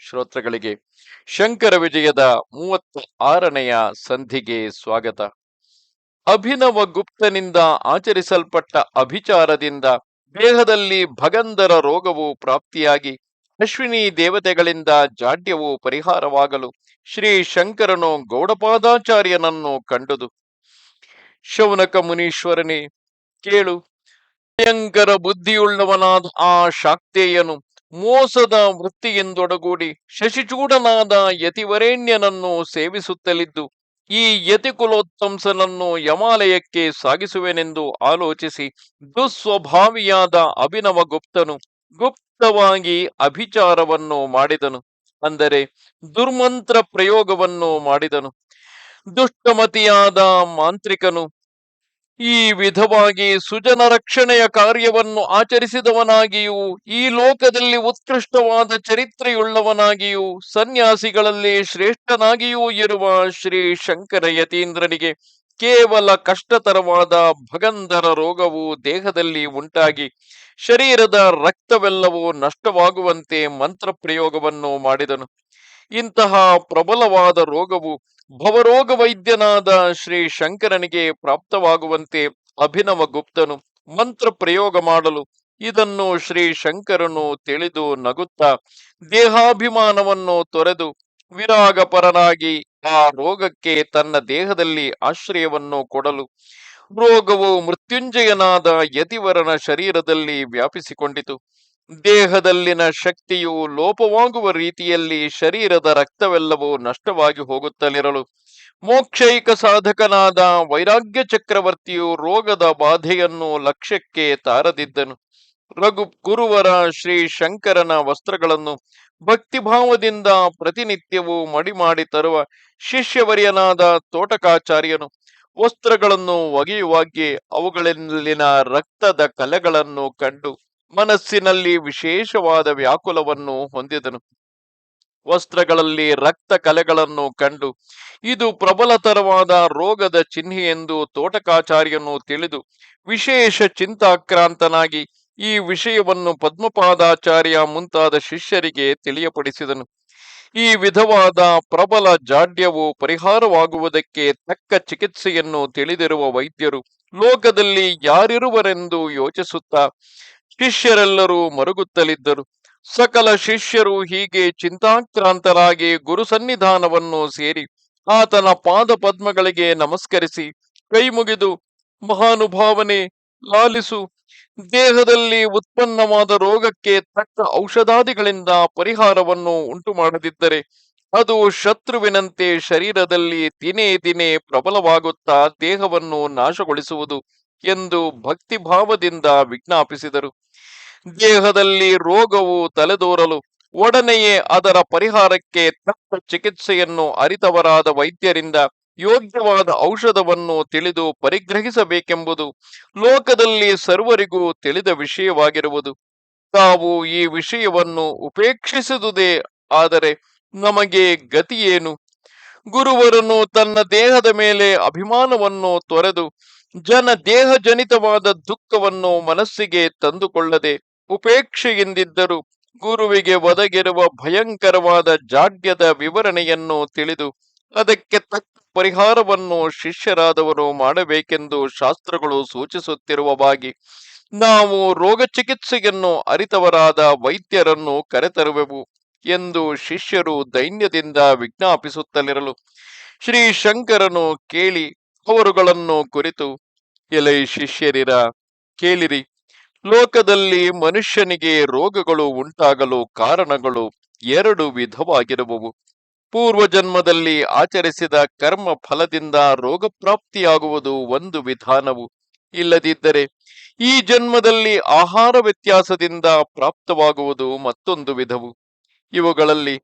ಶ್ರೋತೃಗಳಿಗೆ ಶಂಕರ ವಿಜಯದ ಮೂವತ್ತ ಆರನೆಯ ಸಂಧಿಗೆ ಸ್ವಾಗತ. ಅಭಿನವ ಗುಪ್ತನಿಂದ ಆಚರಿಸಲ್ಪಟ್ಟ ಅಭಿಚಾರದಿಂದ ದೇಹದಲ್ಲಿ ಭಗಂಧರ ರೋಗವು ಪ್ರಾಪ್ತಿಯಾಗಿ ಅಶ್ವಿನಿ ದೇವತೆಗಳಿಂದ ಜಾಡ್ಯವು ಪರಿಹಾರವಾಗಲು ಶ್ರೀ ಶಂಕರನು ಗೌಡಪಾದಾಚಾರ್ಯನನ್ನು ಕಂಡುದು ಶೌನಕ ಮುನೀಶ್ವರನೇ ಕೇಳು, ಭಯಂಕರ ಬುದ್ಧಿಯುಳ್ಳವನಾದ ಆ ಶಾಕ್ತೇಯನು ಮೋಸದ ವೃತ್ತಿಯಿಂದೊಡಗೂಡಿ ಶಶಿಚೂಡನಾದ ಯತಿವರೇಣ್ಯನನ್ನು ಸೇವಿಸುತ್ತಲಿದ್ದು, ಈ ಯತಿಕುಲೋತ್ತಂಸನನ್ನು ಯಮಾಲಯಕ್ಕೆ ಸಾಗಿಸುವೆನೆಂದು ಆಲೋಚಿಸಿ ದುಸ್ವಭಾವಿಯಾದ ಅಭಿನವ ಗುಪ್ತನು ಗುಪ್ತವಾಗಿ ಅಭಿಚಾರವನ್ನು ಮಾಡಿದನು, ಅಂದರೆ ದುರ್ಮಂತ್ರ ಪ್ರಯೋಗವನ್ನು ಮಾಡಿದನು. ದುಷ್ಟಮತಿಯಾದ ಮಾಂತ್ರಿಕನು ಈ ವಿಧವಾಗಿ ಸುಜನ ರಕ್ಷಣೆಯ ಕಾರ್ಯವನ್ನು ಆಚರಿಸಿದವನಾಗಿಯೂ, ಈ ಲೋಕದಲ್ಲಿ ಉತ್ಕೃಷ್ಟವಾದ ಚರಿತ್ರೆಯುಳ್ಳವನಾಗಿಯೂ, ಸನ್ಯಾಸಿಗಳಲ್ಲಿ ಶ್ರೇಷ್ಠನಾಗಿಯೂ ಇರುವ ಶ್ರೀ ಶಂಕರ ಯತೀಂದ್ರನಿಗೆ ಕೇವಲ ಕಷ್ಟತರವಾದ ಭಗಂಧರ ರೋಗವು ದೇಹದಲ್ಲಿ ಉಂಟಾಗಿ, ಶರೀರದ ರಕ್ತವೆಲ್ಲವೂ ನಷ್ಟವಾಗುವಂತೆ ಮಂತ್ರ ಪ್ರಯೋಗವನ್ನು ಮಾಡಿದನು. ಇಂತಹ ಪ್ರಬಲವಾದ ರೋಗವು ಭವರೋಗ ವೈದ್ಯನಾದ ಶ್ರೀ ಶಂಕರನಿಗೆ ಪ್ರಾಪ್ತವಾಗುವಂತೆ ಅಭಿನವ ಗುಪ್ತನು ಮಂತ್ರ ಪ್ರಯೋಗ ಮಾಡಲು ಇದನ್ನು ಶ್ರೀ ಶಂಕರನು ತಿಳಿದು ನಗುತ್ತಾ ದೇಹಾಭಿಮಾನವನ್ನು ತೊರೆದು ವಿರಾಗಪರನಾಗಿ ಆ ರೋಗಕ್ಕೆ ತನ್ನ ದೇಹದಲ್ಲಿ ಆಶ್ರಯವನ್ನು ಕೊಡಲು ರೋಗವು ಮೃತ್ಯುಂಜಯನಾದ ಯತಿವರನ ಶರೀರದಲ್ಲಿ ವ್ಯಾಪಿಸಿಕೊಂಡಿತು. ದೇಹದಲ್ಲಿನ ಶಕ್ತಿಯು ಲೋಪವಾಗುವ ರೀತಿಯಲ್ಲಿ ಶರೀರದ ರಕ್ತವೆಲ್ಲವೂ ನಷ್ಟವಾಗಿ ಹೋಗುತ್ತಲಿರಲು. ಮೋಕ್ಷೈಕ ಸಾಧಕನಾದ ವೈರಾಗ್ಯ ಚಕ್ರವರ್ತಿಯು ರೋಗದ ಬಾಧೆಯನ್ನು ಲಕ್ಷ್ಯಕ್ಕೆ ತಾರದಿದ್ದನು. ರಘು ಗುರುವರ ಶ್ರೀ ಶಂಕರನ ವಸ್ತ್ರಗಳನ್ನು ಭಕ್ತಿಭಾವದಿಂದ ಪ್ರತಿನಿತ್ಯವೂ ಮಡಿ ಮಾಡಿ ತರುವ ಶಿಷ್ಯವರ್ಯನಾದ ತೋಟಕಾಚಾರ್ಯನು ವಸ್ತ್ರಗಳನ್ನು ಒಗೆಯುವಾಗೆ ಅವುಗಳಲ್ಲಿನ ರಕ್ತದ ಕಲೆಗಳನ್ನು ಕಂಡು ಮನಸ್ಸಿನಲ್ಲಿ ವಿಶೇಷವಾದ ವ್ಯಾಕುಲವನ್ನು ಹೊಂದಿದನು. ವಸ್ತ್ರಗಳಲ್ಲಿ ರಕ್ತ ಕಲೆಗಳನ್ನು ಕಂಡು, ಇದು ಪ್ರಬಲತರವಾದ ರೋಗದ ಚಿಹ್ನೆ ಎಂದು ತೋಟಕಾಚಾರ್ಯನು ತಿಳಿದು, ವಿಶೇಷ ಚಿಂತಾಕ್ರಾಂತನಾಗಿ ಈ ವಿಷಯವನ್ನು ಪದ್ಮಪಾದಾಚಾರ್ಯ ಮುಂತಾದ ಶಿಷ್ಯರಿಗೆ ತಿಳಿಯಪಡಿಸಿದನು. ಈ ವಿಧವಾದ ಪ್ರಬಲ ಜಾಡ್ಯವು ಪರಿಹಾರವಾಗುವುದಕ್ಕೆ ತಕ್ಕ ಚಿಕಿತ್ಸೆಯನ್ನು ತಿಳಿದಿರುವ ವೈದ್ಯರು, ಲೋಕದಲ್ಲಿ ಯಾರಿರುವರೆಂದು ಯೋಚಿಸುತ್ತಾ ಶಿಷ್ಯರೆಲ್ಲರೂ ಮರುಗುತ್ತಲಿದ್ದರು. ಸಕಲ ಶಿಷ್ಯರು ಹೀಗೆ ಚಿಂತಾಕ್ರಾಂತರಾಗಿ ಗುರು ಸನ್ನಿಧಾನವನ್ನು ಸೇರಿ ಆತನ ಪಾದ ಪದ್ಮಗಳಿಗೆ ನಮಸ್ಕರಿಸಿ ಕೈ ಮುಗಿದು ಮಹಾನುಭಾವನೆ ಲಾಲಿಸು. ದೇಹದಲ್ಲಿ ಉತ್ಪನ್ನವಾದ ರೋಗಕ್ಕೆ ತಕ್ಕ ಔಷಧಾದಿಗಳಿಂದ ಪರಿಹಾರವನ್ನು ಉಂಟು ಮಾಡದಿದ್ದರೆ ಅದು ಶತ್ರುವಿನಂತೆ ಶರೀರದಲ್ಲಿ ದಿನೇ ದಿನೇ ಪ್ರಬಲವಾಗುತ್ತಾ ದೇಹವನ್ನು ನಾಶಗೊಳಿಸುವುದು ಎಂದು ಭಕ್ತಿಭಾವದಿಂದ ವಿಜ್ಞಾಪಿಸಿದರು. ದೇಹದಲ್ಲಿ ರೋಗವು ತಲೆದೋರಲು ಒಡನೆಯೇ ಅದರ ಪರಿಹಾರಕ್ಕೆ ತಕ್ಕ ಚಿಕಿತ್ಸೆಯನ್ನು ಅರಿತವರಾದ ವೈದ್ಯರಿಂದ ಯೋಗ್ಯವಾದ ಔಷಧವನ್ನು ತಿಳಿದು ಪರಿಗ್ರಹಿಸಬೇಕೆಂಬುದು ಲೋಕದಲ್ಲಿ ಸರ್ವರಿಗೂ ತಿಳಿದ ವಿಷಯವಾಗಿರುವುದು. ತಾವು ಈ ವಿಷಯವನ್ನು ಉಪೇಕ್ಷಿಸಿದುದೇ ಆದರೆ ನಮಗೆ ಗತಿಯೇನು? ಗುರುವರನು ತನ್ನ ದೇಹದ ಮೇಲೆ ಅಭಿಮಾನವನ್ನು ತೊರೆದು ಜನ ದೇಹಜನಿತವಾದ ದುಃಖವನ್ನು ಮನಸ್ಸಿಗೆ ತಂದುಕೊಳ್ಳದೆ ಉಪೇಕ್ಷೆಯಿಂದಿದ್ದರು ಗುರುವಿಗೆ ಒದಗಿರುವ ಭಯಂಕರವಾದ ಜಾಡ್ಯದ ವಿವರಣೆಯನ್ನು ತಿಳಿದು ಅದಕ್ಕೆ ತಕ್ಕ ಪರಿಹಾರವನ್ನು ಶಿಷ್ಯರಾದವರು ಮಾಡಬೇಕೆಂದು ಶಾಸ್ತ್ರಗಳು ಸೂಚಿಸುತ್ತಿರುವವಾಗಿ ನಾವು ರೋಗ ಚಿಕಿತ್ಸೆಯನ್ನು ಅರಿತವರಾದ ವೈದ್ಯರನ್ನು ಕರೆತರುವೆವು ಎಂದು ಶಿಷ್ಯರು ದೈನ್ಯದಿಂದ ವಿಜ್ಞಾಪಿಸುತ್ತಲಿರಲು ಶ್ರೀ ಶಂಕರನು ಕೇಳಿ ಅವರುಗಳನ್ನು ಕುರಿತು ಎಲೈ ಶಿಷ್ಯರಿರ ಕೇಳಿರಿ, ಲೋಕದಲ್ಲಿ ಮನುಷ್ಯನಿಗೆ ರೋಗಗಳು ಉಂಟಾಗಲು ಕಾರಣಗಳು ಎರಡು ವಿಧವಾಗಿರುವವು. ಪೂರ್ವ ಜನ್ಮದಲ್ಲಿ ಆಚರಿಸಿದ ಕರ್ಮ ಫಲದಿಂದ ರೋಗ ಪ್ರಾಪ್ತಿಯಾಗುವುದು ಒಂದು ವಿಧಾನವು. ಇಲ್ಲದಿದ್ದರೆ ಈ ಜನ್ಮದಲ್ಲಿ ಆಹಾರ ವ್ಯತ್ಯಾಸದಿಂದ ಪ್ರಾಪ್ತವಾಗುವುದು ಮತ್ತೊಂದು ವಿಧವು. ಇವುಗಳಲ್ಲಿ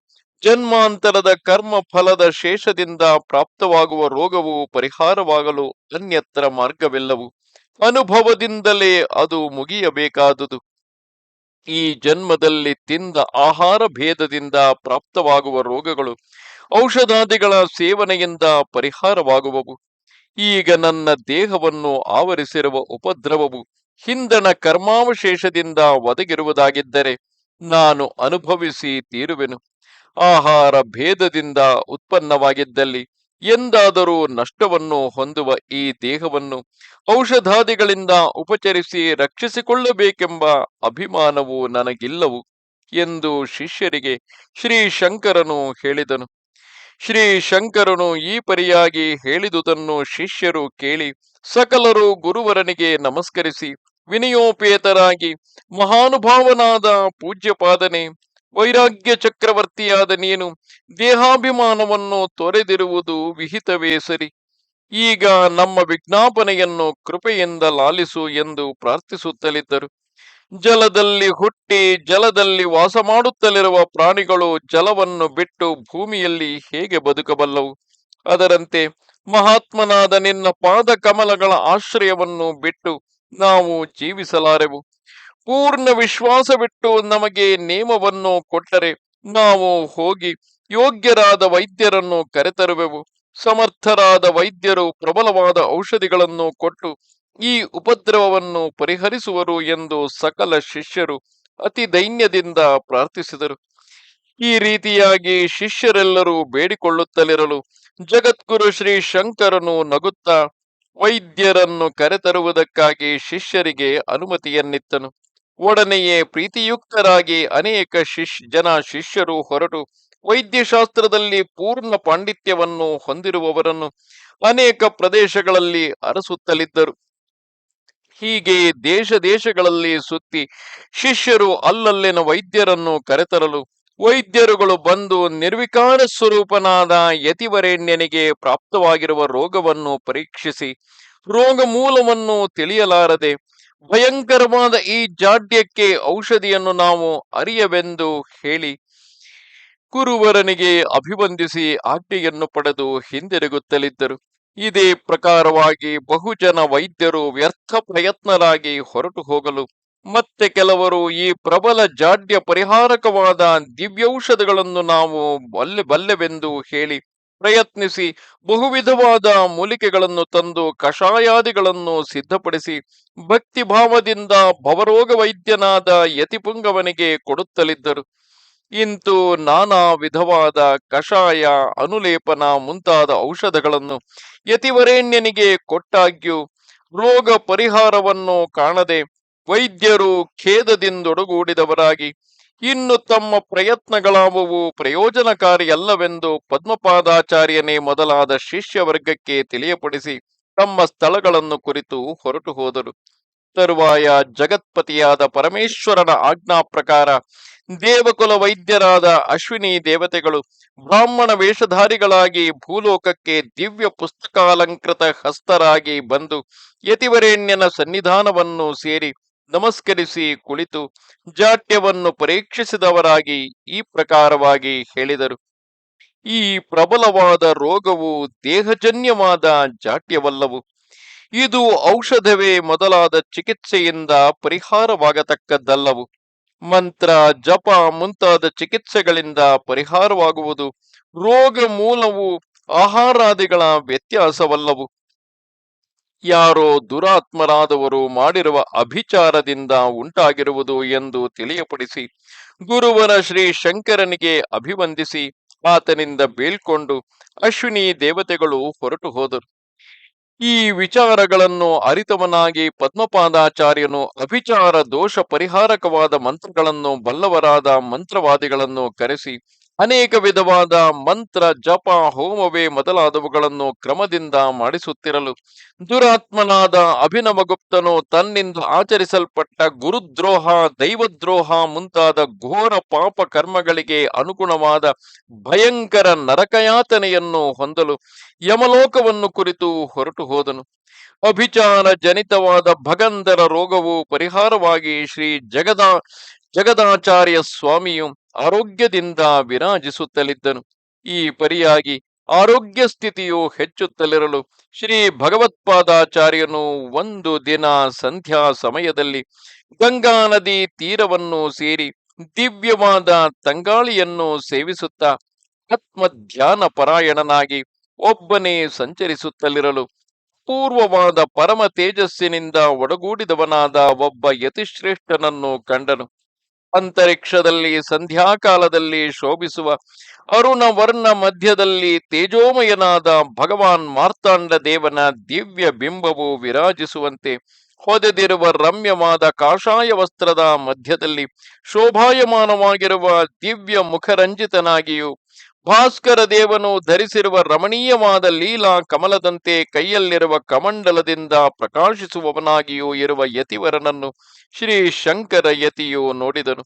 ಜನ್ಮಾಂತರದ ಕರ್ಮ ಫಲದ ಶೇಷದಿಂದ ಪ್ರಾಪ್ತವಾಗುವ ರೋಗವು ಪರಿಹಾರವಾಗಲು ಅನ್ಯತ್ರ ಮಾರ್ಗವಿಲ್ಲವು. ಅನುಭವದಿಂದಲೇ ಅದು ಮುಗಿಯಬೇಕಾದುದು. ಈ ಜನ್ಮದಲ್ಲಿ ತಿಂದ ಆಹಾರ ಭೇದದಿಂದ ಪ್ರಾಪ್ತವಾಗುವ ರೋಗಗಳು ಔಷಧಾದಿಗಳ ಸೇವನೆಯಿಂದ ಪರಿಹಾರವಾಗುವವು. ಈಗ ನನ್ನ ದೇಹವನ್ನು ಆವರಿಸಿರುವ ಉಪದ್ರವವು ಹಿಂದಣ ಕರ್ಮಾವಶೇಷದಿಂದ ಒದಗಿರುವುದಾಗಿದ್ದರೆ ನಾನು ಅನುಭವಿಸಿ ತೀರುವೆನು. ಆಹಾರ ಭೇದದಿಂದ ಉತ್ಪನ್ನವಾಗಿದ್ದಲ್ಲಿ ಎಂದಾದರೂ ನಷ್ಟವನ್ನು ಹೊಂದುವ ಈ ದೇಹವನ್ನು ಔಷಧಾದಿಗಳಿಂದ ಉಪಚರಿಸಿ ರಕ್ಷಿಸಿಕೊಳ್ಳಬೇಕೆಂಬ ಅಭಿಮಾನವು ನನಗಿಲ್ಲವು ಎಂದು ಶಿಷ್ಯರಿಗೆ ಶ್ರೀ ಶಂಕರನು ಹೇಳಿದನು. ಶ್ರೀ ಶಂಕರನು ಈ ಪರಿಯಾಗಿ ಹೇಳಿದುದನ್ನು ಶಿಷ್ಯರು ಕೇಳಿ ಸಕಲರು ಗುರುವರನಿಗೆ ನಮಸ್ಕರಿಸಿ, ವಿನಯೋಪೇತರಾಗಿ ಮಹಾನುಭಾವನಾದ ಪೂಜ್ಯಪಾದನೆ ವೈರಾಗ್ಯ ಚಕ್ರವರ್ತಿಯಾದ ನೀನು ದೇಹಾಭಿಮಾನವನ್ನು ತೊರೆದಿರುವುದು ವಿಹಿತವೇ ಸರಿ. ಈಗ ನಮ್ಮ ವಿಜ್ಞಾಪನೆಯನ್ನು ಕೃಪೆಯಿಂದ ಲಾಲಿಸು ಎಂದು ಪ್ರಾರ್ಥಿಸುತ್ತಲಿದ್ದರು. ಜಲದಲ್ಲಿ ಹುಟ್ಟಿ ಜಲದಲ್ಲಿ ವಾಸ ಮಾಡುತ್ತಲಿರುವ ಪ್ರಾಣಿಗಳು ಜಲವನ್ನು ಬಿಟ್ಟು ಭೂಮಿಯಲ್ಲಿ ಹೇಗೆ ಬದುಕಬಲ್ಲವು? ಅದರಂತೆ ಮಹಾತ್ಮನಾದ ನಿನ್ನ ಪಾದ ಕಮಲಗಳ ಆಶ್ರಯವನ್ನು ಬಿಟ್ಟು ನಾವು ಜೀವಿಸಲಾರೆವು. ಪೂರ್ಣ ವಿಶ್ವಾಸವಿಟ್ಟು ನಮಗೆ ನೇಮವನ್ನು ಕೊಟ್ಟರೆ ನಾವು ಹೋಗಿ ಯೋಗ್ಯರಾದ ವೈದ್ಯರನ್ನು ಕರೆತರುವೆವು. ಸಮರ್ಥರಾದ ವೈದ್ಯರು ಪ್ರಬಲವಾದ ಔಷಧಿಗಳನ್ನು ಕೊಟ್ಟು ಈ ಉಪದ್ರವವನ್ನು ಪರಿಹರಿಸುವರು ಎಂದು ಸಕಲ ಶಿಷ್ಯರು ಅತಿ ದೈನ್ಯದಿಂದ ಪ್ರಾರ್ಥಿಸಿದರು. ಈ ರೀತಿಯಾಗಿ ಶಿಷ್ಯರೆಲ್ಲರೂ ಬೇಡಿಕೊಳ್ಳುತ್ತಲಿರಲು ಜಗದ್ಗುರು ಶ್ರೀ ಶಂಕರನು ನಗುತ್ತಾ ವೈದ್ಯರನ್ನು ಕರೆತರುವುದಕ್ಕಾಗಿ ಶಿಷ್ಯರಿಗೆ ಅನುಮತಿಯನ್ನಿತ್ತನು. ಒಡನೆಯೇ ಪ್ರೀತಿಯುಕ್ತರಾಗಿ ಅನೇಕ ಶಿಶ್, ಜನ ಶಿಷ್ಯರು ಹೊರಟು ವೈದ್ಯಶಾಸ್ತ್ರದಲ್ಲಿ ಪೂರ್ಣ ಪಾಂಡಿತ್ಯವನ್ನು ಹೊಂದಿರುವವರನ್ನು ಅನೇಕ ಪ್ರದೇಶಗಳಲ್ಲಿ ಅರಸುತ್ತಲಿದ್ದರು. ಹೀಗೆ ದೇಶ ದೇಶಗಳಲ್ಲಿ ಸುತ್ತಿ ಶಿಷ್ಯರು ಅಲ್ಲಲ್ಲಿನ ವೈದ್ಯರನ್ನು ಕರೆತರಲು ವೈದ್ಯರುಗಳು ಬಂದು ನಿರ್ವಿಕಾರ ಸ್ವರೂಪನಾದ ಯತಿವರೇಣ್ಯನಿಗೆ ಪ್ರಾಪ್ತವಾಗಿರುವ ರೋಗವನ್ನು ಪರೀಕ್ಷಿಸಿ ರೋಗ ಮೂಲವನ್ನು ತಿಳಿಯಲಾರದೆ ಭಯಂಕರವಾದ ಈ ಜಾಡ್ಯಕ್ಕೆ ಔಷಧಿಯನ್ನು ನಾವು ಅರಿಯವೆಂದು ಹೇಳಿ ಕುರುವರನಿಗೆ ಅಭಿವಂದಿಸಿ ಆಜ್ಞೆಯನ್ನು ಪಡೆದು ಹಿಂದಿರುಗುತ್ತಲಿದ್ದರು. ಇದೇ ಪ್ರಕಾರವಾಗಿ ಬಹುಜನ ವೈದ್ಯರು ವ್ಯರ್ಥ ಪ್ರಯತ್ನರಾಗಿ ಹೊರಟು ಹೋಗಲು ಮತ್ತೆ ಕೆಲವರು ಈ ಪ್ರಬಲ ಜಾಡ್ಯ ಪರಿಹಾರಕವಾದ ದಿವ್ಯೌಷಧಗಳನ್ನು ನಾವು ಬಲ್ಲೆ ಬಲ್ಲೆವೆಂದು ಹೇಳಿ ಪ್ರಯತ್ನಿಸಿ ಬಹುವಿಧವಾದ ಮೂಲಿಕೆಗಳನ್ನು ತಂದು ಕಷಾಯಾದಿಗಳನ್ನು ಸಿದ್ಧಪಡಿಸಿ ಭಕ್ತಿ ಭಾವದಿಂದ ಭವರೋಗ ವೈದ್ಯನಾದ ಯತಿಪುಂಗವನಿಗೆ ಕೊಡುತ್ತಲಿದ್ದರು. ಇಂತು ನಾನಾ ವಿಧವಾದ ಕಷಾಯ, ಅನುಲೇಪನ ಮುಂತಾದ ಔಷಧಗಳನ್ನು ಯತಿವರೇಣ್ಯನಿಗೆ ಕೊಟ್ಟಾಗ್ಯೂ ರೋಗ ಪರಿಹಾರವನ್ನು ಕಾಣದೆ ವೈದ್ಯರು ಖೇದದಿಂದೊಡಗೂಡಿದವರಾಗಿ ಇನ್ನು ತಮ್ಮ ಪ್ರಯತ್ನಗಳಾವುವು ಪ್ರಯೋಜನಕಾರಿಯಲ್ಲವೆಂದು ಪದ್ಮಪಾದಾಚಾರ್ಯನೇ ಮೊದಲಾದ ಶಿಷ್ಯ ವರ್ಗಕ್ಕೆ ತಿಳಿಯಪಡಿಸಿ ತಮ್ಮ ಸ್ಥಳಗಳನ್ನು ಕುರಿತು ಹೊರಟು ಹೋದರು. ತರುವಾಯ ಜಗತ್ಪತಿಯಾದ ಪರಮೇಶ್ವರನ ಆಜ್ಞಾ ಪ್ರಕಾರ ದೇವಕುಲ ವೈದ್ಯರಾದ ಅಶ್ವಿನಿ ದೇವತೆಗಳು ಬ್ರಾಹ್ಮಣ ವೇಷಧಾರಿಗಳಾಗಿ ಭೂಲೋಕಕ್ಕೆ ದಿವ್ಯ ಪುಸ್ತಕಾಲಂಕೃತ ಹಸ್ತರಾಗಿ ಬಂದು ಯತಿವರೇಣ್ಯನ ಸನ್ನಿಧಾನವನ್ನು ಸೇರಿ ನಮಸ್ಕರಿಸಿ ಕುಳಿತು ಜಾಟ್ಯವನ್ನು ಪರೀಕ್ಷಿಸಿದವರಾಗಿ ಈ ಪ್ರಕಾರವಾಗಿ ಹೇಳಿದರು. ಈ ಪ್ರಬಲವಾದ ರೋಗವು ದೇಹಜನ್ಯವಾದ ಜಾಟ್ಯವಲ್ಲವು. ಇದು ಔಷಧವೇ ಮೊದಲಾದ ಚಿಕಿತ್ಸೆಯಿಂದ ಪರಿಹಾರವಾಗತಕ್ಕದ್ದಲ್ಲವು. ಮಂತ್ರ, ಜಪ ಮುಂತಾದ ಚಿಕಿತ್ಸೆಗಳಿಂದ ಪರಿಹಾರವಾಗುವುದು ರೋಗ ಮೂಲವು ಆಹಾರಾದಿಗಳ ವ್ಯತ್ಯಾಸವಲ್ಲವು. ಯಾರೋ ದುರಾತ್ಮರಾದವರು ಮಾಡಿರುವ ಅಭಿಚಾರದಿಂದ ಉಂಟಾಗಿರುವುದು ಎಂದು ತಿಳಿಯಪಡಿಸಿ, ಗುರುವರ ಶ್ರೀ ಶಂಕರನಿಗೆ ಅಭಿವಂದಿಸಿ, ಆತನಿಂದ ಬೀಳ್ಕೊಂಡು ಅಶ್ವಿನಿ ದೇವತೆಗಳು ಹೊರಟು ಹೋದರು. ಈ ವಿಚಾರಗಳನ್ನು ಅರಿತವನಾಗಿ ಪದ್ಮಪಾದಾಚಾರ್ಯನು ಅಭಿಚಾರ ದೋಷ ಪರಿಹಾರಕವಾದ ಮಂತ್ರಗಳನ್ನು ಬಲ್ಲವರಾದ ಮಂತ್ರವಾದಿಗಳನ್ನು ಕರೆಸಿ ಅನೇಕ ವಿಧವಾದ ಮಂತ್ರ, ಜಪ, ಹೋಮವೇ ಮೊದಲಾದವುಗಳನ್ನು ಕ್ರಮದಿಂದ ಮಾಡಿಸುತ್ತಿರಲು ದುರಾತ್ಮನಾದ ಅಭಿನವಗುಪ್ತನು ತನ್ನಿಂದ ಆಚರಿಸಲ್ಪಟ್ಟ ಗುರುದ್ರೋಹ, ದೈವದ್ರೋಹ ಮುಂತಾದ ಘೋರ ಪಾಪ ಕರ್ಮಗಳಿಗೆ ಅನುಗುಣವಾದ ಭಯಂಕರ ನರಕಯಾತನೆಯನ್ನು ಹೊಂದಲು ಯಮಲೋಕವನ್ನು ಕುರಿತು ಹೊರಟು ಹೋದನು. ಅಭಿಚಾರ ಜನಿತವಾದ ಭಗಂಧರ ರೋಗವು ಪರಿಹಾರವಾಗಿ ಶ್ರೀ ಜಗದಾ, ಜಗದಾಚಾರ್ಯ ಸ್ವಾಮಿಯು ಆರೋಗ್ಯದಿಂದ ವಿರಾಜಿಸುತ್ತಲಿದ್ದನು. ಈ ಪರಿಯಾಗಿ ಆರೋಗ್ಯ ಸ್ಥಿತಿಯು ಹೆಚ್ಚುತ್ತಲಿರಲು ಶ್ರೀ ಭಗವತ್ಪಾದಾಚಾರ್ಯನು ಒಂದು ದಿನ ಸಂಧ್ಯಾ ಸಮಯದಲ್ಲಿ ಗಂಗಾ ನದಿ ತೀರವನ್ನು ಸೇರಿ ದಿವ್ಯವಾದ ತಂಗಾಳಿಯನ್ನು ಸೇವಿಸುತ್ತಾ ಆತ್ಮಧ್ಯಾನ ಪರಾಯಣನಾಗಿ ಒಬ್ಬನೇ ಸಂಚರಿಸುತ್ತಲಿರಲು ಪೂರ್ವವಾದ ಪರಮ ತೇಜಸ್ಸಿನಿಂದ ಒಡಗೂಡಿದವನಾದ ಒಬ್ಬ ಯತಿಶ್ರೇಷ್ಠನನ್ನು ಕಂಡನು. ಅಂತರಿಕ್ಷದಲ್ಲಿ, ಸಂಧ್ಯಾಕಾಲದಲ್ಲಿ ಶೋಭಿಸುವ ಅರುಣ ವರ್ಣ ಮಧ್ಯದಲ್ಲಿ ತೇಜೋಮಯನಾದ ಭಗವಾನ್ ಮಾರ್ತಾಂಡ ದೇವನ ದಿವ್ಯ ಬಿಂಬವು ವಿರಾಜಿಸುವಂತೆ ಹೊದೆದಿರುವ ರಮ್ಯವಾದ ಕಾಷಾಯ ವಸ್ತ್ರದ ಮಧ್ಯದಲ್ಲಿ ಶೋಭಾಯಮಾನವಾಗಿರುವ ದಿವ್ಯ ಮುಖರಂಜಿತನಾಗಿಯೂ ಭಾಸ್ಕರ ದೇವನು ಧರಿಸಿರುವ ರಮಣೀಯವಾದ ಲೀಲಾ ಕಮಲದಂತೆ ಕೈಯಲ್ಲಿರುವ ಕಮಂಡಲದಿಂದ ಪ್ರಕಾಶಿಸುವವನಾಗಿಯೂ ಇರುವ ಯತಿವರನನ್ನು ಶ್ರೀ ಶಂಕರ ಯತಿಯು ನೋಡಿದನು.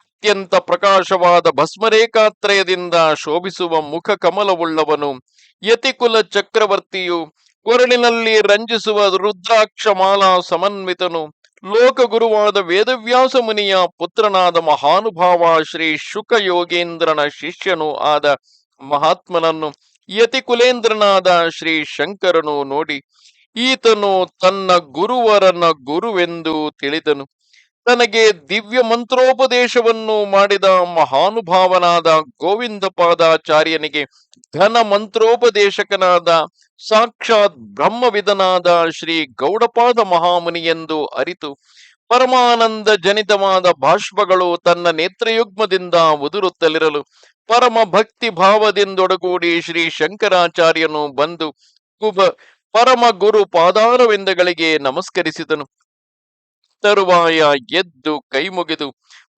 ಅತ್ಯಂತ ಪ್ರಕಾಶವಾದ ಭಸ್ಮರೇಖಾತ್ರಯದಿಂದ ಶೋಭಿಸುವ ಮುಖ ಕಮಲವುಳ್ಳವನು ಯತಿಕುಲ ಚಕ್ರವರ್ತಿಯು ಕೊರಳಿನಲ್ಲಿ ರಂಜಿಸುವ ರುದ್ರಾಕ್ಷ ಮಾಲಾ ಸಮನ್ವಿತನು. ಲೋಕಗುರುವಾದ ವೇದವ್ಯಾಸ ಮುನಿಯ ಪುತ್ರನಾದ ಮಹಾನುಭಾವ ಶ್ರೀ ಶುಕ ಯೋಗೇಂದ್ರನ ಶಿಷ್ಯನು ಆದ ಮಹಾತ್ಮನನ್ನು ಯತಿಕುಲೇಂದ್ರನಾದ ಶ್ರೀ ಶಂಕರನು ನೋಡಿ, ಈತನು ತನ್ನ ಗುರುವರನ ಗುರುವೆಂದು ತಿಳಿದನು. ತನಗೆ ದಿವ್ಯ ಮಂತ್ರೋಪದೇಶವನ್ನು ಮಾಡಿದ ಮಹಾನುಭಾವನಾದ ಗೋವಿಂದಪಾದಾಚಾರ್ಯನಿಗೆ ಘನ ಮಂತ್ರೋಪದೇಶಕನಾದ ಸಾಕ್ಷಾತ್ ಬ್ರಹ್ಮವಿದನಾದ ಶ್ರೀ ಗೌಡಪಾದ ಮಹಾಮುನಿ ಎಂದು ಅರಿತು ಪರಮಾನಂದ ಜನಿತವಾದ ಭಾಷ್ಪಗಳು ತನ್ನ ನೇತ್ರಯುಗ್ಮದಿಂದ ಉದುರುತ್ತಲಿರಲು ಪರಮ ಭಕ್ತಿ ಭಾವದಿಂದೊಡಗೂಡಿ ಶ್ರೀ ಶಂಕರಾಚಾರ್ಯನು ಬಂದು ಕುಬ ಪರಮ ಗುರು ಪಾದಾರವಿಂದಗಳಿಗೆ ನಮಸ್ಕರಿಸಿದನು. ತರುವಾಯ ಎದ್ದು ಕೈಮುಗಿದು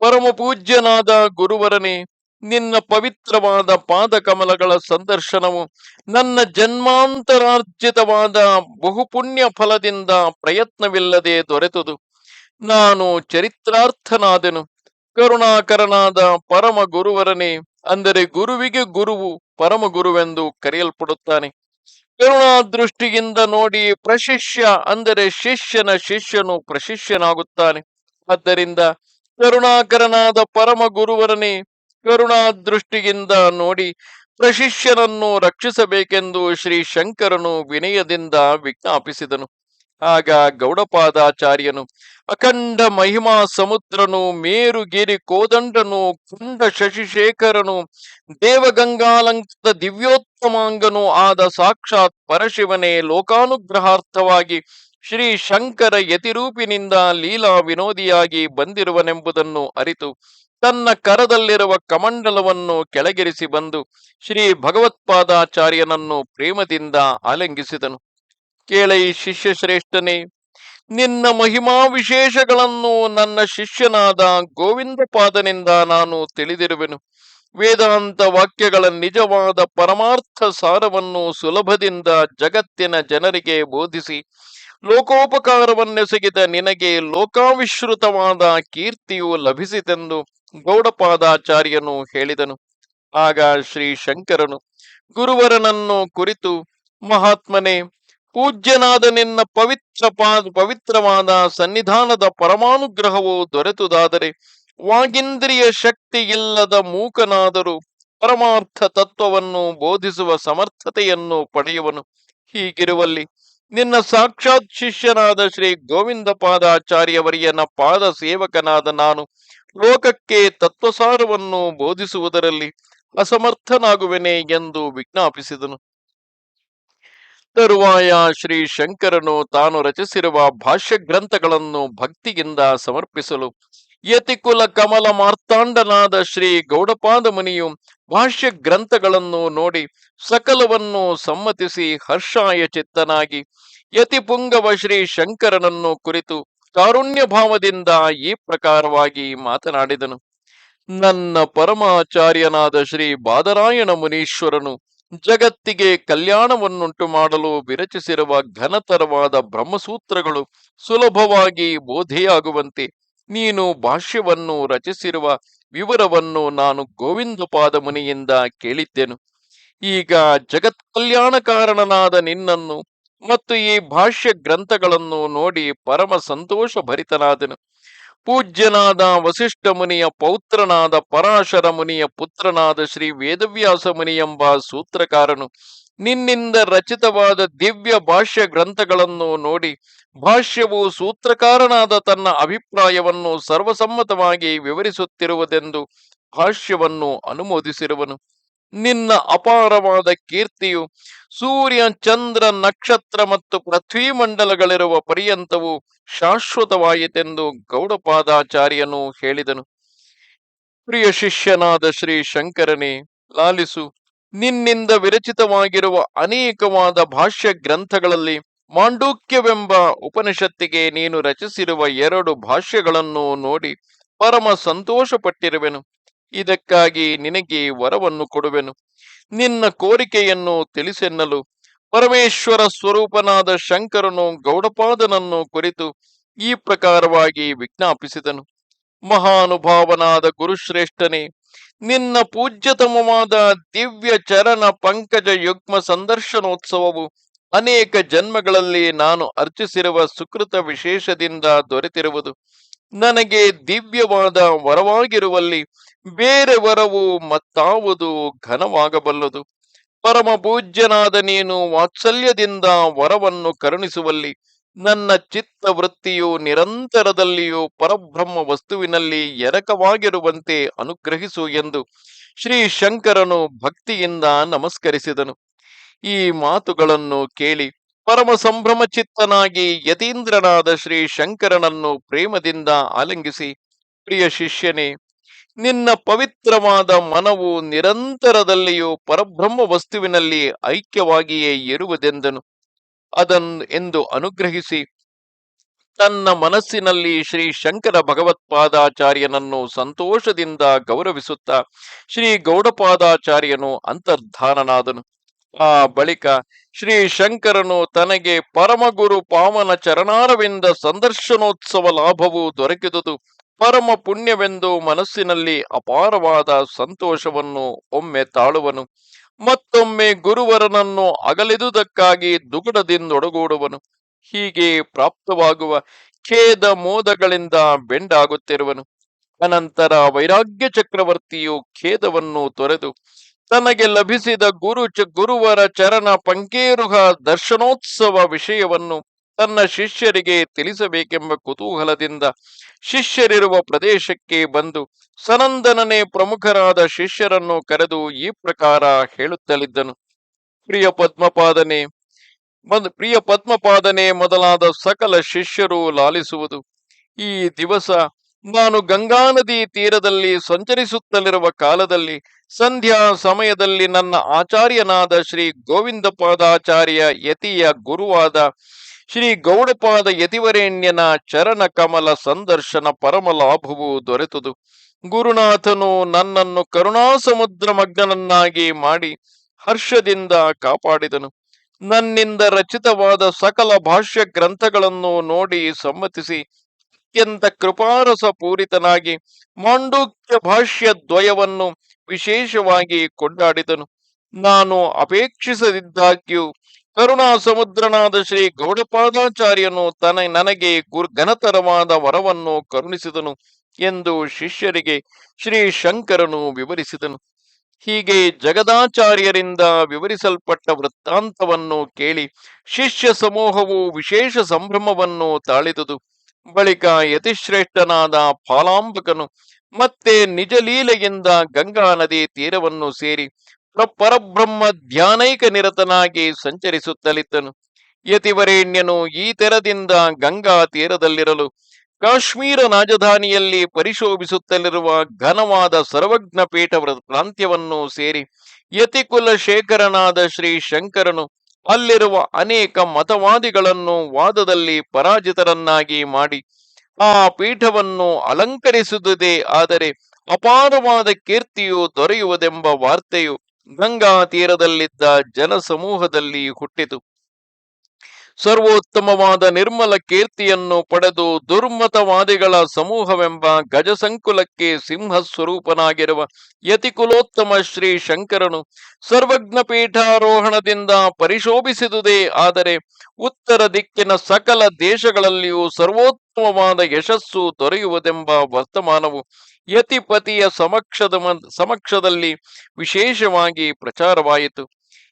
ಪರಮ ಪೂಜ್ಯನಾದ ಗುರುವರನೇ, ನಿನ್ನ ಪವಿತ್ರವಾದ ಪಾದಕಮಲಗಳ ಸಂದರ್ಶನವು ನನ್ನ ಜನ್ಮಾಂತರಾರ್ಜಿತವಾದ ಬಹುಪುಣ್ಯ ಫಲದಿಂದ ಪ್ರಯತ್ನವಿಲ್ಲದೆ ದೊರೆತುದು. ನಾನು ಚರಿತ್ರಾರ್ಥನಾದೆನು. ಕರುಣಾಕರನಾದ ಪರಮ ಗುರುವರನೇ ಅಂದರೆ ಗುರುವಿಗೆ ಗುರುವು ಪರಮ ಗುರುವೆಂದು ಕರೆಯಲ್ಪಡುತ್ತಾನೆ. ಕರುಣಾ ದೃಷ್ಟಿಯಿಂದ ನೋಡಿ ಪ್ರಶಿಷ್ಯ ಅಂದರೆ ಶಿಷ್ಯನ ಶಿಷ್ಯನು ಪ್ರಶಿಷ್ಯನಾಗುತ್ತಾನೆ. ಆದ್ದರಿಂದ ಕರುಣಾಕರನಾದ ಪರಮ ಗುರುವರನೇ ಕರುಣಾ ದೃಷ್ಟಿಯಿಂದ ನೋಡಿ ಪ್ರಶಿಷ್ಯನನ್ನು ರಕ್ಷಿಸಬೇಕೆಂದು ಶ್ರೀ ಶಂಕರನು ವಿನಯದಿಂದ ವಿಜ್ಞಾಪಿಸಿದನು. ಆಗ ಗೌಡಪಾದಾಚಾರ್ಯನು, ಅಖಂಡ ಮಹಿಮಾ ಸಮುದ್ರನು, ಮೇರುಗಿರಿ ಕೋದಂಡನು, ಕುಂಡ ಶಶಿಶೇಖರನು, ದೇವಗಂಗಾಲಂಕೃತ ದಿವ್ಯೋತ್ತಮಾಂಗನು ಆದ ಸಾಕ್ಷಾತ್ ಪರಶಿವನೇ ಲೋಕಾನುಗ್ರಹಾರ್ಥವಾಗಿ ಶ್ರೀ ಶಂಕರ ಯತಿರೂಪಿನಿಂದ ಲೀಲಾ ವಿನೋದಿಯಾಗಿ ಬಂದಿರುವನೆಂಬುದನ್ನು ಅರಿತು, ತನ್ನ ಕರದಲ್ಲಿರುವ ಕಮಂಡಲವನ್ನು ಕೆಳಗಿರಿಸಿ ಬಂದು ಶ್ರೀ ಭಗವತ್ಪಾದಾಚಾರ್ಯನನ್ನು ಪ್ರೇಮದಿಂದ ಆಲಿಂಗಿಸಿದನು ಕೇಳೈ ಶಿಷ್ಯ ಶ್ರೇಷ್ಠನೇ, ನಿನ್ನ ಮಹಿಮಾ ವಿಶೇಷಗಳನ್ನು ನನ್ನ ಶಿಷ್ಯನಾದ ಗೋವಿಂದ ಪಾದನಿಂದ ನಾನು ತಿಳಿದಿರುವೆನು. ವೇದಾಂತ ವಾಕ್ಯಗಳ ನಿಜವಾದ ಪರಮಾರ್ಥ ಸಾರವನ್ನು ಸುಲಭದಿಂದ ಜಗತ್ತಿನ ಜನರಿಗೆ ಬೋಧಿಸಿ, ಲೋಕೋಪಕಾರವನ್ನೆಸಗಿದ ನಿನಗೆ ಲೋಕಾವಿಶ್ರುತವಾದ ಕೀರ್ತಿಯು ಲಭಿಸಿತೆಂದು ಗೌಡಪಾದಾಚಾರ್ಯನು ಹೇಳಿದನು. ಆಗ ಶ್ರೀ ಶಂಕರನು ಗುರುವರನನ್ನು ಕುರಿತು, ಮಹಾತ್ಮನೇ ಪೂಜ್ಯನಾದ ನಿನ್ನ ಪವಿತ್ರ ಪವಿತ್ರವಾದ ಸನ್ನಿಧಾನದ ಪರಮಾನುಗ್ರಹವು ದೊರೆತುದಾದರೆ ವಾಗಿಂದ್ರಿಯ ಶಕ್ತಿ ಇಲ್ಲದ ಮೂಕನಾದರೂ ಪರಮಾರ್ಥ ತತ್ವವನ್ನು ಬೋಧಿಸುವ ಸಮರ್ಥತೆಯನ್ನು ಪಡೆಯುವನು. ಹೀಗಿರುವಲ್ಲಿ ನಿನ್ನ ಸಾಕ್ಷಾತ್ ಶಿಷ್ಯನಾದ ಶ್ರೀ ಗೋವಿಂದ ಪಾದಾಚಾರ್ಯವರಿಯನ ಪಾದ ಸೇವಕನಾದ ನಾನು ಲೋಕಕ್ಕೆ ತತ್ವಸಾರವನ್ನು ಬೋಧಿಸುವುದರಲ್ಲಿ ಅಸಮರ್ಥನಾಗುವೆನೆ ಎಂದು ವಿಜ್ಞಾಪಿಸಿದನು. ತರುವಾಯ ಶ್ರೀ ಶಂಕರನು ತಾನು ರಚಿಸಿರುವ ಭಾಷ್ಯ ಗ್ರಂಥಗಳನ್ನು ಭಕ್ತಿಯಿಂದ ಸಮರ್ಪಿಸಲು ಯತಿಕುಲ ಕಮಲ ಮಾರ್ತಾಂಡನಾದ ಶ್ರೀ ಗೌಡಪಾದ ಮುನಿಯು ಭಾಷ್ಯ ಗ್ರಂಥಗಳನ್ನು ನೋಡಿ ಸಕಲವನ್ನು ಸಮ್ಮತಿಸಿ ಹರ್ಷಾಯ ಚಿತ್ತನಾಗಿ ಯತಿಪುಂಗವ ಶ್ರೀ ಶಂಕರನನ್ನು ಕುರಿತು ಕಾರುಣ್ಯ ಭಾವದಿಂದ ಈ ಪ್ರಕಾರವಾಗಿ ಮಾತನಾಡಿದನು. ನನ್ನ ಪರಮಾಚಾರ್ಯನಾದ ಶ್ರೀ ಬಾದರಾಯಣ ಮುನೀಶ್ವರನು ಜಗತ್ತಿಗೆ ಕಲ್ಯಾಣವನ್ನುಂಟು ಮಾಡಲು ವಿರಚಿಸಿರುವ ಘನತರವಾದ ಬ್ರಹ್ಮಸೂತ್ರಗಳು ಸುಲಭವಾಗಿ ಬೋಧೆಯಾಗುವಂತೆ ನೀನು ಭಾಷ್ಯವನ್ನು ರಚಿಸಿರುವ ವಿವರವನ್ನು ನಾನು ಗೋವಿಂದಪಾದ ಮುನಿಯಿಂದ ಕೇಳಿದ್ದೆನು. ಈಗ ಜಗತ್ ಕಲ್ಯಾಣ ಕಾರಣನಾದ ನಿನ್ನನ್ನು ಮತ್ತು ಈ ಭಾಷ್ಯ ಗ್ರಂಥಗಳನ್ನು ನೋಡಿ ಪರಮ ಸಂತೋಷ ಭರಿತನಾದೆನು ಪೂಜ್ಯನಾದ ವಸಿಷ್ಠ ಮುನಿಯ ಪೌತ್ರನಾದ ಪರಾಶರ ಮುನಿಯ ಪುತ್ರನಾದ ಶ್ರೀ ವೇದವ್ಯಾಸ ಮುನಿ ಎಂಬ ಸೂತ್ರಕಾರನು ನಿನ್ನಿಂದ ರಚಿತವಾದ ದಿವ್ಯ ಭಾಷ್ಯ ಗ್ರಂಥಗಳನ್ನು ನೋಡಿ ಭಾಷ್ಯವು ಸೂತ್ರಕಾರನಾದ ತನ್ನ ಅಭಿಪ್ರಾಯವನ್ನು ಸರ್ವಸಮ್ಮತವಾಗಿ ವಿವರಿಸುತ್ತಿರುವುದೆಂದು ಭಾಷ್ಯವನ್ನು ಅನುಮೋದಿಸಿರುವನು. ನಿನ್ನ ಅಪಾರವಾದ ಕೀರ್ತಿಯು ಸೂರ್ಯ, ಚಂದ್ರ, ನಕ್ಷತ್ರ ಮತ್ತು ಪೃಥ್ವಿ ಮಂಡಲಗಳಿರುವ ಪರ್ಯಂತವು ಶಾಶ್ವತವಾಯಿತೆಂದು ಗೌಡಪಾದಾಚಾರ್ಯನು ಹೇಳಿದನು. ಪ್ರಿಯ ಶಿಷ್ಯನಾದ ಶ್ರೀ ಶಂಕರನೇ, ಲಾಲಿಸು, ನಿನ್ನಿಂದ ವಿರಚಿತವಾಗಿರುವ ಅನೇಕವಾದ ಭಾಷ್ಯ ಗ್ರಂಥಗಳಲ್ಲಿ ಮಾಂಡೂಕ್ಯವೆಂಬ ಉಪನಿಷತ್ತಿಗೆ ನೀನು ರಚಿಸಿರುವ ಎರಡು ಭಾಷ್ಯಗಳನ್ನು ನೋಡಿ ಪರಮ ಸಂತೋಷಪಟ್ಟಿರುವೆನು. ಇದಕ್ಕಾಗಿ ನಿನಗೆ ವರವನ್ನು ಕೊಡುವೆನು. ನಿನ್ನ ಕೋರಿಕೆಯನ್ನು ತಿಳಿಸೆನ್ನಲು ಪರಮೇಶ್ವರ ಸ್ವರೂಪನಾದ ಶಂಕರನು ಗೌಡಪಾದನನ್ನು ಕುರಿತು ಈ ಪ್ರಕಾರವಾಗಿ ವಿಜ್ಞಾಪಿಸಿದನು. ಮಹಾನುಭಾವನಾದ ಗುರುಶ್ರೇಷ್ಠನೇ, ನಿನ್ನ ಪೂಜ್ಯತಮವಾದ ದಿವ್ಯ ಚರಣ ಪಂಕಜ ಯುಗ್ಮ ಸಂದರ್ಶನೋತ್ಸವವು ಅನೇಕ ಜನ್ಮಗಳಲ್ಲಿ ನಾನು ಅರ್ಚಿಸಿರುವ ಸುಕೃತ ವಿಶೇಷದಿಂದ ದೊರೆತಿರುವುದು. ನನಗೆ ದಿವ್ಯವಾದ ವರವಾಗಿರುವಲ್ಲಿ ಬೇರೆ ವರವು ಮತ್ತಾವುದು ಘನವಾಗಬಲ್ಲದು. ಪರಮ ಪೂಜ್ಯನಾದ ನೀನು ವಾತ್ಸಲ್ಯದಿಂದ ವರವನ್ನು ಕರುಣಿಸುವಲ್ಲಿ, ನನ್ನ ಚಿತ್ತ ವೃತ್ತಿಯು ನಿರಂತರದಲ್ಲಿಯೂ ಪರಬ್ರಹ್ಮ ವಸ್ತುವಿನಲ್ಲಿ ಎರಕವಾಗಿರುವಂತೆ ಅನುಗ್ರಹಿಸು ಎಂದು ಶ್ರೀ ಶಂಕರನು ಭಕ್ತಿಯಿಂದ ನಮಸ್ಕರಿಸಿದನು. ಈ ಮಾತುಗಳನ್ನು ಕೇಳಿ ಪರಮ ಸಂಭ್ರಮ ಚಿತ್ತನಾಗಿ ಯತೀಂದ್ರನಾದ ಶ್ರೀ ಶಂಕರನನ್ನು ಪ್ರೇಮದಿಂದ ಆಲಂಗಿಸಿ, ಪ್ರಿಯ ಶಿಷ್ಯನೇ, ನಿನ್ನ ಪವಿತ್ರವಾದ ಮನವು ನಿರಂತರದಲ್ಲಿಯೂ ಪರಬ್ರಹ್ಮ ವಸ್ತುವಿನಲ್ಲಿ ಐಕ್ಯವಾಗಿಯೇ ಇರುವುದೆಂದನು. ಅದನ್ನು ಎಂದು ಅನುಗ್ರಹಿಸಿ, ತನ್ನ ಮನಸ್ಸಿನಲ್ಲಿ ಶ್ರೀ ಶಂಕರ ಭಗವತ್ಪಾದಾಚಾರ್ಯನನ್ನು ಸಂತೋಷದಿಂದ ಗೌರವಿಸುತ್ತಾ, ಶ್ರೀ ಗೌಡಪಾದಾಚಾರ್ಯನು ಅಂತರ್ಧಾನನಾದನು. ಆ ಬಳಿಕ ಶ್ರೀ ಶಂಕರನು ತನಗೆ ಪರಮಗುರು ಪಾವನ ಚರಣಾರವಿಂದ ಸಂದರ್ಶನೋತ್ಸವ ಲಾಭವು ದೊರಕಿದುದು. ಪರಮ ಪುಣ್ಯವೆಂದು ಮನಸ್ಸಿನಲ್ಲಿ ಅಪಾರವಾದ ಸಂತೋಷವನ್ನು ಒಮ್ಮೆ ತಾಳುವನು. ಮತ್ತೊಮ್ಮೆ ಗುರುವರನನ್ನು ಅಗಲಿದುದಕ್ಕಾಗಿ ದುಗುಡದಿಂದೊಡಗೂಡುವನು. ಹೀಗೆ ಪ್ರಾಪ್ತವಾಗುವ ಖೇದ ಮೋದಗಳಿಂದ ಬೆಂಡಾಗುತ್ತಿರುವನು. ಅನಂತರ ವೈರಾಗ್ಯ ಚಕ್ರವರ್ತಿಯು ಖೇದವನ್ನು ತೊರೆದು ತನಗೆ ಲಭಿಸಿದ ಗುರು ಗುರುವರ ಚರಣ ಪಂಕೇರುಹ ದರ್ಶನೋತ್ಸವ ವಿಷಯವನ್ನು ತನ್ನ ಶಿಷ್ಯರಿಗೆ ತಿಳಿಸಬೇಕೆಂಬ ಕುತೂಹಲದಿಂದ ಶಿಷ್ಯರಿರುವ ಪ್ರದೇಶಕ್ಕೆ ಬಂದು ಸನಂದನನೇ ಪ್ರಮುಖರಾದ ಶಿಷ್ಯರನ್ನು ಕರೆದು ಈ ಪ್ರಕಾರ ಹೇಳುತ್ತಲಿದ್ದನು. ಪ್ರಿಯ ಪದ್ಮಪಾದನೆ ಪ್ರಿಯ ಪದ್ಮಪಾದನೆ ಮೊದಲಾದ ಸಕಲ ಶಿಷ್ಯರು ಲಾಲಿಸುವುದು ಈ ದಿವಸ ನಾನು ಗಂಗಾ ನದಿ ತೀರದಲ್ಲಿ ಸಂಚರಿಸುತ್ತಲಿರುವ ಕಾಲದಲ್ಲಿ ಸಂಧ್ಯಾ ಸಮಯದಲ್ಲಿ ನನ್ನ ಆಚಾರ್ಯನಾದ ಶ್ರೀ ಗೋವಿಂದಪಾದಾಚಾರ್ಯ ಯತಿಯ ಗುರುವಾದ ಶ್ರೀ ಗೌಡಪಾದ ಯತಿವರೇಣ್ಯನ ಚರಣ ಕಮಲ ಸಂದರ್ಶನ ಪರಮ ಲಾಭವು ದೊರೆತುದು. ಗುರುನಾಥನು ನನ್ನನ್ನು ಕರುಣಾ ಸಮುದ್ರ ಮಗ್ನನನ್ನಾಗಿ ಮಾಡಿ ಹರ್ಷದಿಂದ ಕಾಪಾಡಿದನು. ನನ್ನಿಂದ ರಚಿತವಾದ ಸಕಲ ಭಾಷ್ಯ ಗ್ರಂಥಗಳನ್ನು ನೋಡಿ ಸಮ್ಮತಿಸಿ ಅತ್ಯಂತ ಕೃಪಾರಸ ಪೂರಿತನಾಗಿ ಮಾಂಡೂಕ್ಯ ಭಾಷ್ಯ ದ್ವಯವನ್ನು ವಿಶೇಷವಾಗಿ ಕೊಂಡಾಡಿದನು. ನಾನು ಅಪೇಕ್ಷಿಸದಿದ್ದಾಗ್ಯೂ ಕರುಣಾ ಸಮುದ್ರನಾದ ಶ್ರೀ ಗೌಡಪಾದಾಚಾರ್ಯನು ತನ ನನಗೆ ಗುರ್ ಘನತರವಾದ ವರವನ್ನು ಕರುಣಿಸಿದನು ಎಂದು ಶಿಷ್ಯರಿಗೆ ಶ್ರೀ ಶಂಕರನು ವಿವರಿಸಿದನು. ಹೀಗೆ ಜಗದಾಚಾರ್ಯರಿಂದ ವಿವರಿಸಲ್ಪಟ್ಟ ವೃತ್ತಾಂತವನ್ನು ಕೇಳಿ ಶಿಷ್ಯ ಸಮೂಹವು ವಿಶೇಷ ಸಂಭ್ರಮವನ್ನು ತಾಳಿದುದು. ಬಳಿಕ ಯತಿಶ್ರೇಷ್ಠನಾದ ಫಾಲಾಂಬಕನು ಮತ್ತೆ ನಿಜಲೀಲೆಯಿಂದ ಗಂಗಾ ನದಿ ತೀರವನ್ನು ಸೇರಿ ಪ್ರ- ಪರಬ್ರಹ್ಮ ಧ್ಯಾನೈಕ ನಿರತನಾಗಿ ಸಂಚರಿಸುತ್ತಲಿದ್ದನು. ಯತಿವರೇಣ್ಯನು ಈ ತೆರದಿಂದ ಗಂಗಾ ತೀರದಲ್ಲಿರಲು ಕಾಶ್ಮೀರ ರಾಜಧಾನಿಯಲ್ಲಿ ಪರಿಶೋಭಿಸುತ್ತಲಿರುವ ಘನವಾದ ಸರ್ವಜ್ಞ ಪೀಠ ಪ್ರಾಂತ್ಯವನ್ನು ಸೇರಿ ಯತಿಕುಲ ಶೇಖರನಾದ ಶ್ರೀ ಶಂಕರನು ಅಲ್ಲಿರುವ ಅನೇಕ ಮತವಾದಿಗಳನ್ನು ವಾದದಲ್ಲಿ ಪರಾಜಿತರನ್ನಾಗಿ ಮಾಡಿ ಆ ಪೀಠವನ್ನು ಅಲಂಕರಿಸುವುದೇ ಆದರೆ ಅಪಾರವಾದ ಕೀರ್ತಿಯು ದೊರೆಯುವುದೆಂಬ ವಾರ್ತೆಯು ಗಂಗಾ ತೀರದಲ್ಲಿದ್ದ ಜನಸಮೂಹದಲ್ಲಿ ಹುಟ್ಟಿತು. ಸರ್ವೋತ್ತಮವಾದ ನಿರ್ಮಲ ಕೀರ್ತಿಯನ್ನು ಪಡೆದು ದುರ್ಮತವಾದಿಗಳ ಸಮೂಹವೆಂಬ ಗಜಸಂಕುಲಕ್ಕೆ ಸಿಂಹ ಸ್ವರೂಪನಾಗಿರುವ ಯತಿಕುಲೋತ್ತಮ ಶ್ರೀ ಶಂಕರನು ಸರ್ವಜ್ಞ ಪೀಠಾರೋಹಣದಿಂದ ಪರಿಶೋಭಿಸಿದುದೇ, ಆದರೆ ಉತ್ತರ ದಿಕ್ಕಿನ ಸಕಲ ದೇಶಗಳಲ್ಲಿಯೂ ಸರ್ವೋತ್ತಮವಾದ ಯಶಸ್ಸು ದೊರೆಯುವುದೆಂಬ ವರ್ತಮಾನವು ಯತಿಪತಿಯ ಸಮಕ್ಷದ ಸಮಕ್ಷದಲ್ಲಿ ವಿಶೇಷವಾಗಿ ಪ್ರಚಾರವಾಯಿತು.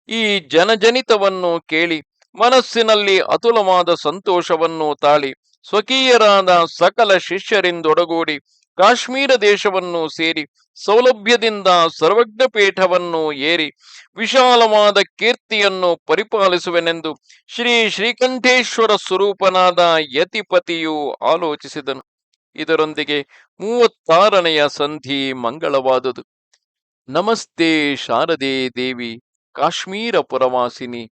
ಈ ಜನಜನಿತವನ್ನು ಕೇಳಿ ಮನಸ್ಸಿನಲ್ಲಿ ಅತುಲವಾದ ಸಂತೋಷವನ್ನು ತಾಳಿ ಸ್ವಕೀಯರಾದ ಸಕಲ ಶಿಷ್ಯರಿಂದೊಡಗೂಡಿ ಕಾಶ್ಮೀರ ದೇಶವನ್ನು ಸೇರಿ ಸೌಲಭ್ಯದಿಂದ ಸರ್ವಜ್ಞ ಪೀಠವನ್ನು ಏರಿ ವಿಶಾಲವಾದ ಕೀರ್ತಿಯನ್ನು ಪರಿಪಾಲಿಸುವೆನೆಂದು ಶ್ರೀ ಶ್ರೀಕಂಠೇಶ್ವರ ಸ್ವರೂಪನಾದ ಯತಿಪತಿಯು ಆಲೋಚಿಸಿದನು. ಇದರೊಂದಿಗೆ ಮೂವತ್ತಾರನೆಯ ಸಂಧಿ ಮಂಗಳವಾದುದು. ನಮಸ್ತೆ ಶಾರದೇ ದೇವಿ, ಕಾಶ್ಮೀರ ಪುರವಾಸಿನಿ.